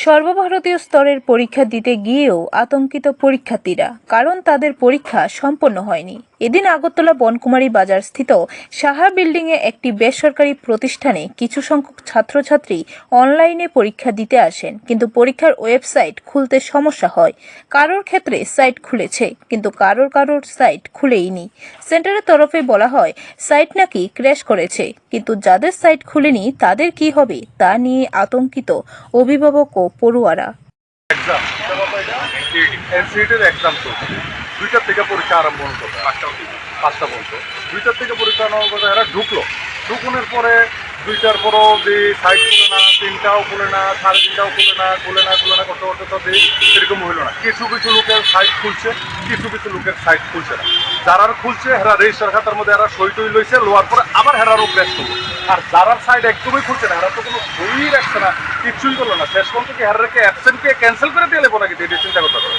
সর্বভারতীয় স্তরের পরীক্ষা দিতে গিয়েও আতঙ্কিত পরীক্ষার্থীরা কারণ তাদের পরীক্ষা সম্পন্ন হয়নি। এদিন আগরতলা বনকুমারী বাজার স্থিত সাহা বিল্ডিংয়ে একটি বেসরকারি প্রতিষ্ঠানে কিছু সংখ্যক ছাত্রছাত্রী অনলাইনে পরীক্ষা দিতে আসেন, কিন্তু পরীক্ষার ওয়েবসাইট খুলতে সমস্যা হয়। কারোর ক্ষেত্রে সাইট খুলেছে, কিন্তু কারোর কারোর সাইট খুলেইনি। সেন্টারের তরফে বলা হয়, সাইট নাকি ক্র্যাশ করেছে, কিন্তু যাদের সাইট খুলেনি তাদের কি হবে তা নিয়ে আতঙ্কিত অভিভাবক ও পড়ুয়ারা। দুইটার থেকে পরীক্ষা আরম্ভ হতো পাঁচটা পর্যন্ত। দুইটার থেকে পরীক্ষা আরম্ভ করতে এরা ঢুকলো। ঢুকুনের পরে দুইটার পরও যে সাইড খুলে না তিনটাও খুলে না সাড়ে তিনটাও খুলে না খুলে না খুলে না করতে করতে তো দেখি সেরকম হইল না। কিছু কিছু লোকের সাইট খুলছে কিছু কিছু লোকের সাইট খুলছে না। যারা খুলছে হেরা রেজিস্টার খাতার মধ্যে এরা সই টই লইছে লোয়ার পরে আবার হেরারও করব আর যারার সাইড একদমই খুলছে না হেরা তো কোনো সই রাখছে না কিছুই করল না। শেষ পর্যন্ত কি হেরারকে অ্যাবসেন্টকে ক্যান্সেল করে দিয়ে লেবো নাকি এটা চিন্তা করতে হবে